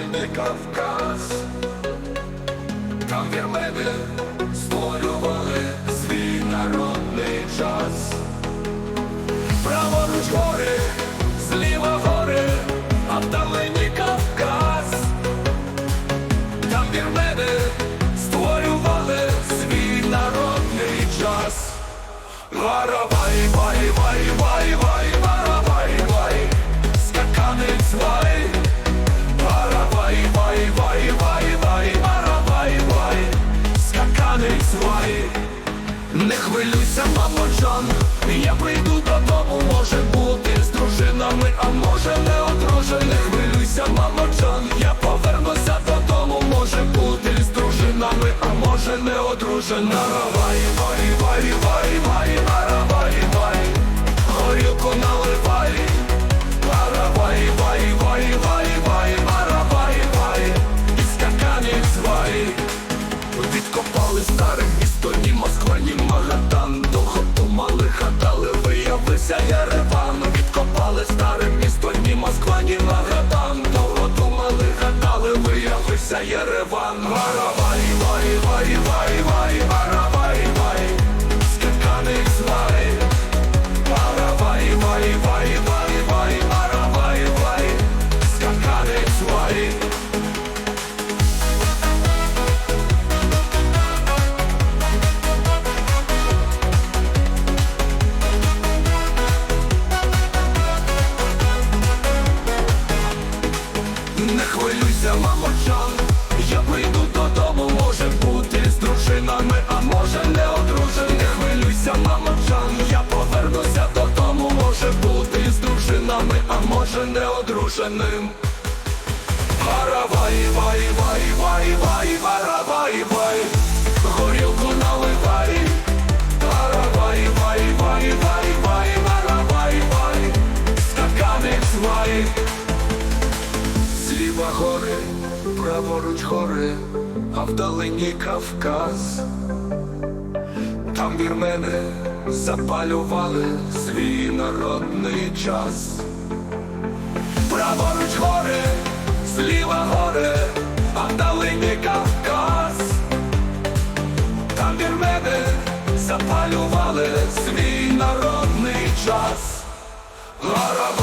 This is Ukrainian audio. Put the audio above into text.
далекий Кавказ, там вірмени Не хвилюйся, мамо Джон, я прийду додому, може бути з дружинами, а може не одружений. Не хвилюйся, мамо Джон, я повернуся додому, може бути з дружинами, а може не одружена. Вай, вай, вай, вай, вай, вай, вай, горілку наливай. Варавай, вай, вай, вай, вай, варавай, вай, і скаканець вай. Відкопали старе виявився Єреван Відкопали старе місто, ні Москва, ні Магадан. Довго думали, гадали, виявився Єреван Варавай, Не хвилюйся, мамо Джон, я прийду додому, може бути з дружинами, а може не одружений. Не хвилюйся, мамо Джон, я повернуся додому, може бути з дружинами, а може не одруженим. Вай, вай, вай, праворуч гори, а вдалині Кавказ. Там вірмени запалювали свій народний час. Праворуч гори, зліва гори, а вдалині Кавказ. Там вірмени запалювали свій народний час. Варавай,